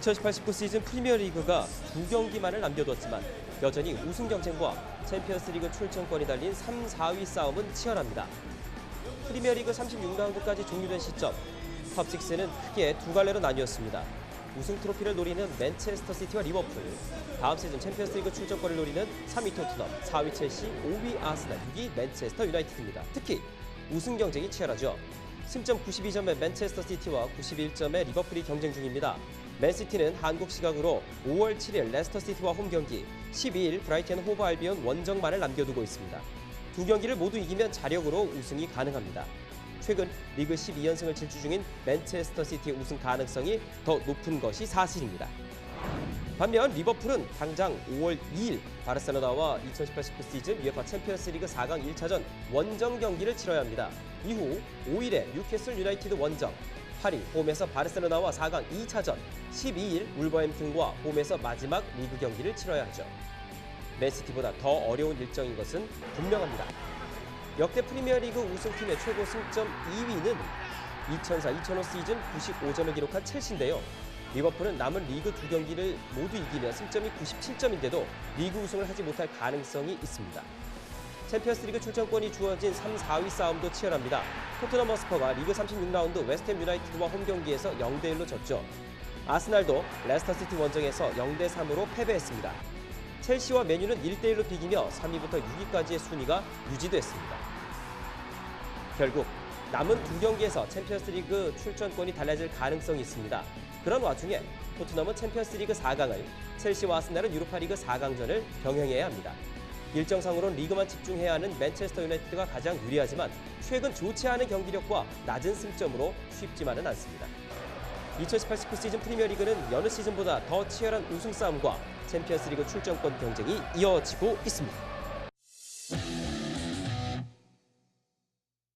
2018-19 시즌 프리미어리그가 두 경기만을 남겨뒀지만 여전히 우승 경쟁과 챔피언스리그 출전권이 달린 3, 4위 싸움은 치열합니다. 프리미어리그 36라운드까지 종료된 시점 top6는 크게 두 갈래로 나뉘었습니다. 우승 트로피를 노리는 맨체스터 시티와 리버풀, 다음 시즌 챔피언스리그 출전권을 노리는 3위 토트넘, 4위 첼시, 5위 아스날, 6위 맨체스터 유나이티드입니다. 특히 우승 경쟁이 치열하죠. 승점 92점의 맨체스터 시티와 91점의 리버풀이 경쟁 중입니다. 맨시티는 한국 시각으로 5월 7일 레스터 시티와 홈 경기, 12일 브라이튼 호브 알비온 원정만을 남겨두고 있습니다. 두 경기를 모두 이기면 자력으로 우승이 가능합니다. 최근 리그 12연승을 질주 중인 맨체스터 시티의 우승 가능성이 더 높은 것이 사실입니다. 반면 리버풀은 당장 5월 2일 바르셀로나와 2018-19 시즌 UEFA 챔피언스리그 4강 1차전 원정 경기를 치러야 합니다. 이후 5일에 뉴캐슬 유나이티드 원정, 8일 홈에서 바르셀로나와 4강 2차전, 12일 울버햄튼과 홈에서 마지막 리그 경기를 치러야 하죠. 맨시티보다 더 어려운 일정인 것은 분명합니다. 역대 프리미어리그 우승팀의 최고 승점 2위는 2004-2005 시즌 95점을 기록한 첼시인데요. 리버풀은 남은 리그 두 경기를 모두 이기면 승점이 97점인데도 리그 우승을 하지 못할 가능성이 있습니다. 챔피언스리그 출전권이 주어진 3, 4위 싸움도 치열합니다. 토트넘 허스퍼가 리그 36라운드 웨스트햄 유나이티드와 홈 경기에서 0대 1로 졌죠. 아스날도 레스터 시티 원정에서 0대 3으로 패배했습니다. 첼시와 메뉴는 1대 1로 비기며 3위부터 6위까지의 순위가 유지됐습니다. 결국 남은 두 경기에서 챔피언스리그 출전권이 달라질 가능성이 있습니다. 그런 와중에 토트넘은 챔피언스리그 4강을, 첼시와 아스날은 유로파리그 4강전을 병행해야 합니다. 일정상으로는 리그만 집중해야 하는 맨체스터 유나이티드가 가장 유리하지만 최근 좋지 않은 경기력과 낮은 승점으로 쉽지만은 않습니다. 2018-19 시즌 프리미어리그는 여느 시즌보다 더 치열한 우승 싸움과 챔피언스리그 출전권 경쟁이 이어지고 있습니다.